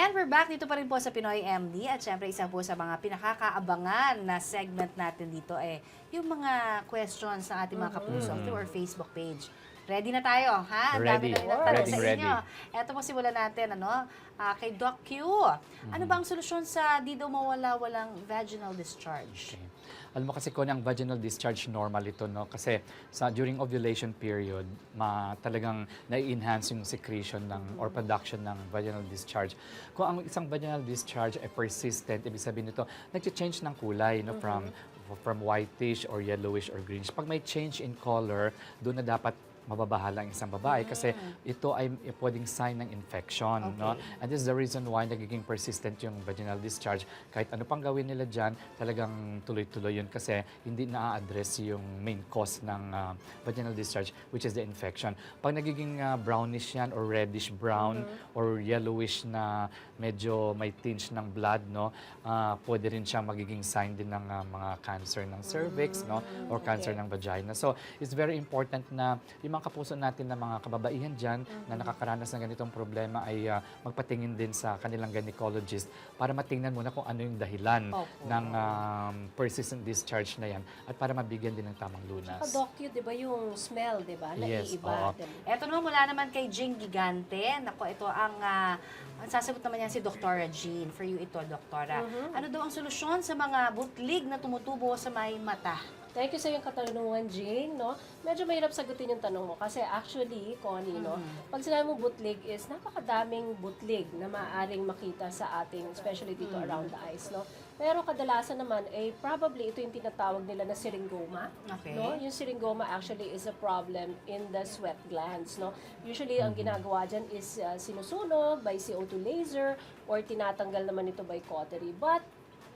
And we're back dito pa rin po sa Pinoy MD at syempre isa po sa mga pinakakaabangan na segment natin dito eh yung mga questions ng ating mga kapuso through our Facebook page. Ready na tayo, ha? Ang dami Ready. na rin tanong Ready, sa ready. inyo. Eto po simulan natin, ano, ah, kay Doc Q. Ano ba ang solusyon sa di daw mawala-walang vaginal discharge? Okay. Alam mo kasi kung ang vaginal discharge normal ito, no? Kasi sa during ovulation period, ma, talagang nai-enhance yung secretion ng or production ng vaginal discharge. Kung ang isang vaginal discharge ay persistent, ibig sabihin nito, nag-change ng kulay, no? From from whitish or yellowish or greenish. Pag may change in color, doon na dapat mababahala ang isang babae kasi ito ay pwedeng sign ng infection. No? And this is the reason why nagiging persistent yung vaginal discharge. Kahit ano pang gawin nila dyan, talagang tuloy-tuloy yun kasi hindi na-address yung main cause ng ah, vaginal discharge, which is the infection. Pag nagiging ah, brownish yan or reddish brown or yellowish na medyo may tinge ng blood, no, ah, pwede rin siya magiging sign din ng ah, mga cancer ng cervix, no, or cancer ng vagina. So, it's very important na yung mga kapuso natin na mga kababaihan dyan na nakakaranas ng ganitong problema ay ah, magpatingin din sa kanilang gynecologist para matingnan muna kung ano yung dahilan Opo. ng um, persistent discharge na yan at para mabigyan din ng tamang lunas. Saka doc yun, di ba yung smell, di ba? Yes, Naiiba. Eto naman mula naman kay Jing Gigante. Nako, ito ang ang sasagot naman yan si Dr. Jean. For you ito, Doktora. Ano daw ang solusyon sa mga butlig na tumutubo sa may mata? Thank you sa iyong katanungan, Jane. No? Medyo mahirap sagutin yung tanong mo kasi actually, Connie, no, pag sinabi mo butlig is napakadaming butlig na maaaring makita sa ating, especially dito around the eyes. No? Pero kadalasan naman, eh, probably ito yung tinatawag nila na syringoma. Okay. No? Yung syringoma actually is a problem in the sweat glands. No? Usually, ang ginagawa dyan is uh, sinusunog by CO2 laser or tinatanggal naman ito by cautery. But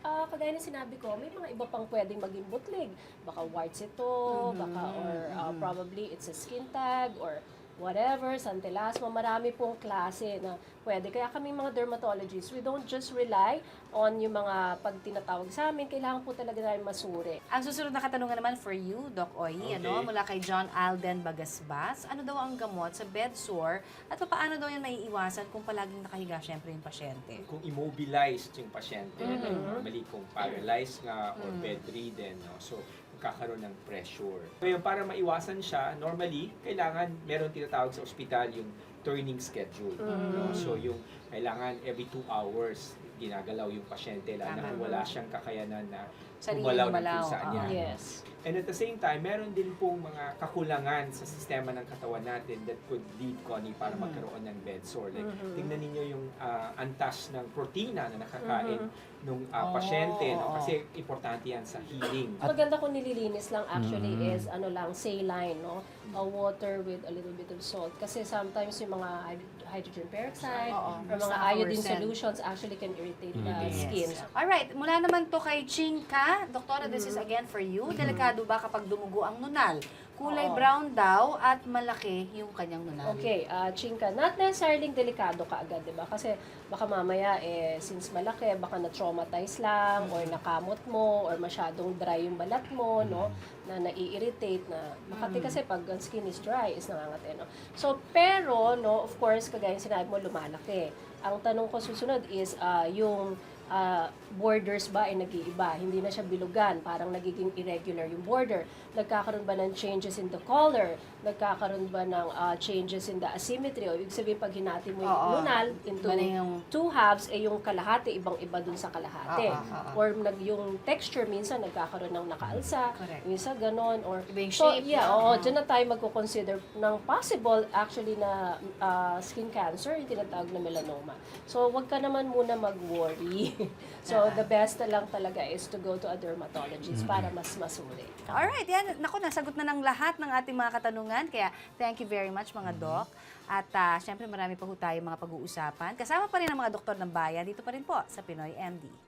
Ah, kagaya ng sinabi ko, may mga iba pang pwedeng maging butlig. Baka warts ito, baka or ah, probably it's a skin tag or whatever, santelasma, marami pong klase na pwede. Kaya kami mga dermatologists, we don't just rely on yung mga pag tinatawag sa amin, kailangan po talaga namin masuri. Ang susunod na katanungan naman for you, Doc Oy, Okay. ano, mula kay John Alden Bagasbas. Ano daw ang gamot sa bed sore at paano daw yan maiiwasan kung palaging nakahiga syempre yung pasyente? kung immobilized yung pasyente, like normally kung paralyzed nga or bedridden, no? so magkakaroon ng pressure. Ngayon, para maiwasan siya, normally, kailangan meron tinatawag sa ospital yung turning schedule. No? So yung kailangan every two hours ginagalaw yung pasyente lalo na kung wala siyang kakayanan na gumalaw ng kung saan niya. Yes. And at the same time, meron din pong mga kakulangan sa sistema ng katawan natin that could lead, Connie, para magkaroon ng bed sore. Like, tingnan ninyo yung ah, antas ng protina na nakakain ng Oh, pasyente. No? oo. Kasi importante yan sa healing. Maganda kung nililinis lang actually Mm. is ano lang, saline, no? A water with a little bit of salt. Kasi sometimes yung mga hyd- hydrogen peroxide Oo, or mas mga iodine solutions actually can irritate the Yes. skin. Alright, mula naman to kay Chinka. Doktora, this is again for you. Delikado ba kapag dumugo ang nunal? Kulay Oo. brown daw at malaki yung kanyang nunal. Okay, uh, chinka, not necessarily delikado ka agad, di ba? Kasi baka mamaya, eh, since malaki, baka na-traumatize lang, or nakamot mo, or masyadong dry yung balat mo, no? Na nai-irritate, na makati kasi pag ang skin is dry, is nangangati, no? So, pero, no, of course, kagaya yung sinabi mo, lumalaki. Ang tanong ko susunod is, ah, yung ah, borders ba ay nag-iiba? Hindi na siya bilugan, parang nagiging irregular yung border. Nagkakaroon ba ng changes in the color? Nagkakaroon ba ng ah, changes in the asymmetry? O ibig sabihin, pag hinati mo yung Oo. lunal into Iba na yung- two halves, eh yung kalahati, ibang-iba dun sa kalahati. Oo, oo, oo. Or nag, yung texture, minsan nagkakaroon ng nakaalsa, Correct. minsan ganon, or Iba yung So, shape, yeah, oo, dyan na tayo magko-consider ng possible actually na ah, skin cancer, yung tinatawag na melanoma. So, wag ka naman muna mag-worry. so, the best na lang talaga is to go to a dermatologist para mas masuri. Alright, yan. Naku, nasagot na ng lahat ng ating mga katanungan. Kaya thank you very much mga doc. At ah, syempre marami pa ho tayo mga pag-uusapan. Kasama pa rin ang mga doktor ng bayan dito pa rin po sa Pinoy MD.